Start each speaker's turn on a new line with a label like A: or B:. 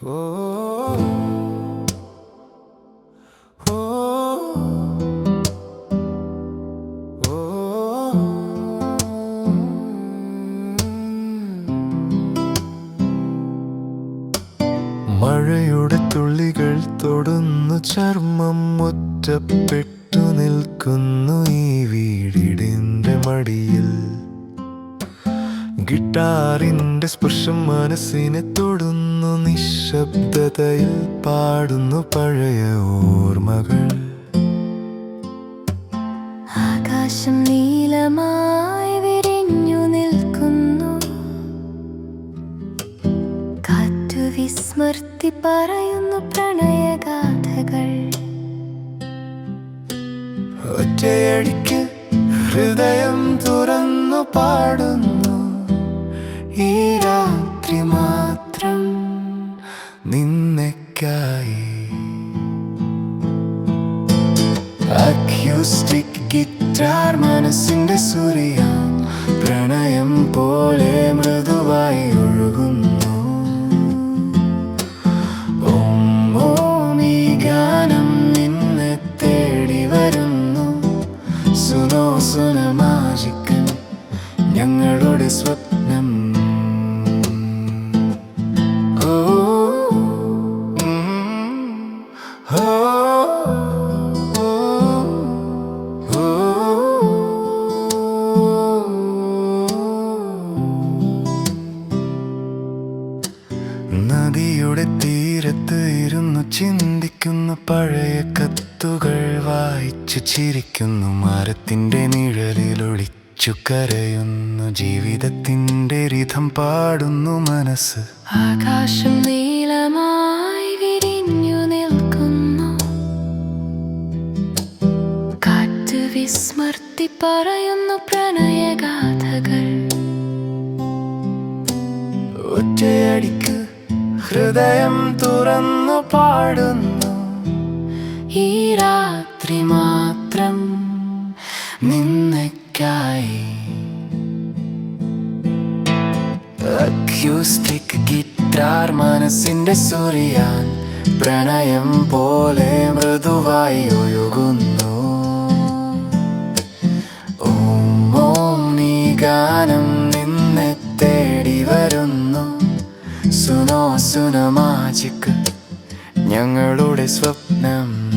A: മഴയുടെ തുള്ളികൾ തൊടുന്നു ചർമ്മം ഒറ്റപ്പെട്ടു നിൽക്കുന്നു ഈ വീടിന്റെ മടിയിൽ. ഗിറ്റാറിന്റെ സ്പർശം മനസ്സിനെ തൊടുന്നു നിശബ്ദതയിൽ പാടുന്നു പഴയ ഓർമ്മകൾ.
B: ആകാശം നീലമായി വിരിഞ്ഞു നിൽക്കുന്നു. കാറ്റു വിസ്മൃതി പറയുന്നു പ്രണയഗാഥകൾ.
A: ഒറ്റയടിക്ക് ഹൃദയം തുറന്നു പാടുന്നു നിന്നയ്ക്കായി അക്യൂസ്റ്റിക് ഗിറ്റാർ മനസ്സിന്റെ സൂര്യ പ്രണയം പോലെ മൃദുവായി ഒഴുകുന്നു. ഗാനം നിന്നെ തേടി വരുന്നു. സുനോ സുന ഞങ്ങളുടെ സ്വപ്നം നദിയുടെ തീരത്ത് ഇരുന്നു ചിന്തിക്കുന്ന പഴയ കത്തുകൾ വായിച്ചു ചിരിക്കുന്നു. മരത്തിന്റെ നിഴലിലൊളിച്ചു കരയുന്നു. ജീവിതത്തിന്റെ രഥം പാടുന്നു മനസ്സ്.
B: ആകാശം നീലമായി വിരിഞ്ഞു നിൽക്കുന്നു. കാറ്റ് വിസ്മൃതി പറയുന്നു പ്രണയഗാഥകൾ.
A: ഒറ്റയടിക്ക് ഹൃദയം തുറന്നു പാടുന്നു.
B: ഈ രാത്രി മാത്രം
A: നിന്നക്കായി അക്യൂസ്റ്റിക് ഗിറ്റാർ മനസ്സിന്റെ സൂര്യാൻ പ്രണയം പോലെ മൃദുവായി ഒഴുകുന്നു. ഓം ഓം നീ ഗാനം സുനോ സുന മാജിക്ക് ഞങ്ങളുടെ സ്വപ്നം.